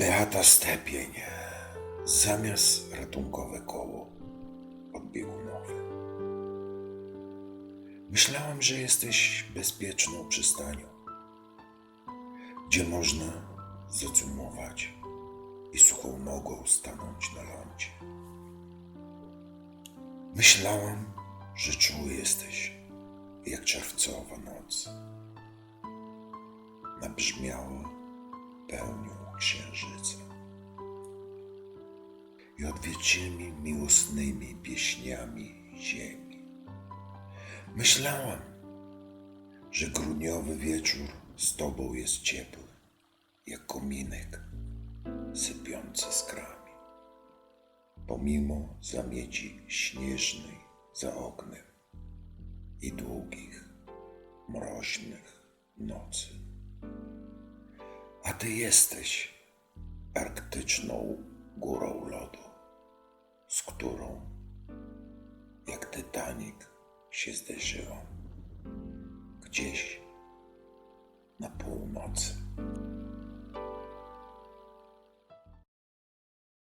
Beata Stepień zamiast ratunkowe koło odbiegunowe. Myślałam, że jesteś bezpieczną przystanią, gdzie można zacumować i suchą nogą stanąć na lądzie. Myślałam, że czuły jesteś jak czerwcowa noc. Nabrzmiała pełnią księżyca i odwiecimy miłosnymi pieśniami ziemi. Myślałam, że grudniowy wieczór z tobą jest ciepły, jak kominek sypiący skrami. Pomimo zamieci śnieżnej za oknem i długich, mroźnych nocy. Ty jesteś arktyczną górą lodu, z którą, jak Tytanik, się zderzyłam gdzieś na północy.